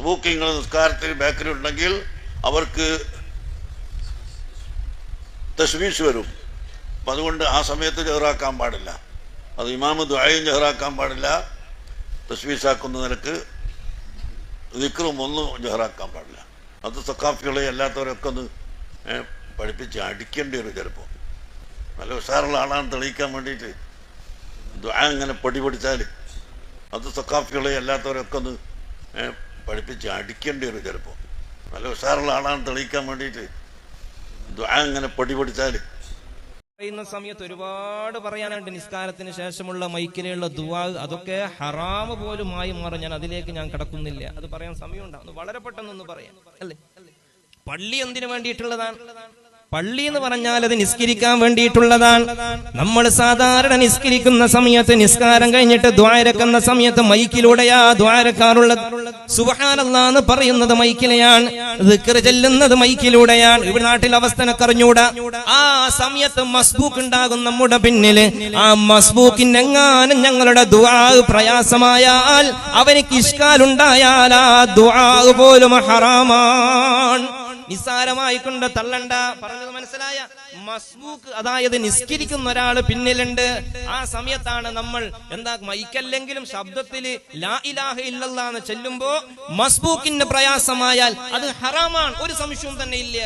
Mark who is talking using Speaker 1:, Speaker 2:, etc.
Speaker 1: മസ്ബൂക്കിങ്ങൾ നിസ്കാരത്തിൽ ഉണ്ടെങ്കിൽ അവർക്ക് തശ്വീഷ് വരും. അപ്പം അതുകൊണ്ട് ആ സമയത്ത് ജഹറാക്കാൻ പാടില്ല. അത് ഇമാമ ദ്വായും ജഹറാക്കാൻ പാടില്ല. തശ്വീസാക്കുന്ന നിലയ്ക്ക് ദിക്റും ഒന്നും ജഹറാക്കാൻ പാടില്ല. അത് സക്കാഫികളെ അല്ലാത്തവരൊക്കെ ഒന്ന് പഠിപ്പിച്ച് അടിക്കേണ്ടി വരും ചിലപ്പോൾ നല്ല ഉഷാറുള്ള ആളാണ് തെളിയിക്കാൻ വേണ്ടിയിട്ട് ദ്വാ ഇങ്ങനെ പൊടി പിടിച്ചാൽ അത് സക്കാഫികളെ അല്ലാത്തവരൊക്കെ ഒന്ന് പഠിപ്പിച്ച് അടിക്കേണ്ടി വരും ചിലപ്പോൾ നല്ല ഉഷാറുള്ള ആളാണ് തെളിയിക്കാൻ വേണ്ടിയിട്ട്. അങ്ങനെ പൊടി പൊടിച്ചാൽ
Speaker 2: പറയുന്ന സമയത്ത് ഒരുപാട് പറയാനുണ്ട്. നിസ്കാരത്തിന് ശേഷമുള്ള മൈക്കിലുള്ള ദുവാ അതൊക്കെ ഹറാമ് പോലുമായി മാറി. ഞാൻ അതിലേക്ക് ഞാൻ കടക്കുന്നില്ല. അത് പറയാൻ സമയമുണ്ടാവും വളരെ പെട്ടെന്നൊന്ന് പറയാം. അല്ലേ? പള്ളി എന്തിനു വേണ്ടിയിട്ടുള്ളതാണ്? പള്ളി എന്ന് പറഞ്ഞാൽ അത് നിസ്കരിക്കാൻ വേണ്ടിയിട്ടുള്ളതാണ്. നമ്മൾ സാധാരണ നിസ്കരിക്കുന്ന സമയത്ത് നിസ്കാരം കഴിഞ്ഞിട്ട് ദ്വാരക്കുന്ന സമയത്ത് മൈക്കിലൂടെയാ ദ്വാരക്കാറുള്ളത് സുബഹാനല്ലാ എന്ന് പറയുന്നത് മൈക്കിലെയാണ്. ചെല്ലുന്നത് മൈക്കിലൂടെയാണ്. ഇവിടെ നാട്ടിൽ അവസ്ഥനൊക്കെ അറിഞ്ഞൂടാ ആ സമയത്ത് മസ്ബൂക്ക് ഉണ്ടാകും നമ്മുടെ പിന്നിൽ. ആ മസ്ബൂക്കിന് എങ്ങാനും ഞങ്ങളുടെ ദുആ പ്രയാസമായാൽ അവനിക്ക് ഇഷ്കാലുണ്ടായാൽ ആ ദുആ പോലും ഹറാമാണ്. നിസ്സാരമായി കൊണ്ട് തള്ളണ്ട. പറഞ്ഞത് മനസ്സിലായ? മസ്ബൂക്ക് അതായത് നിസ്കരിക്കുന്ന ഒരാൾ പിന്നിലുണ്ട്. ആ സമയത്താണ് നമ്മൾ എന്താ മൈക്കല്ലെങ്കിലും ശബ്ദത്തിൽ ലാ ഇലാഹ ഇല്ലല്ലാ എന്ന് ചെല്ലുമ്പോ മസ്ബൂക്കിന്റെ പ്രയാസമായാൽ അത് ഹറാമാണ്. ഒരു സംശയവും തന്നെ ഇല്ല.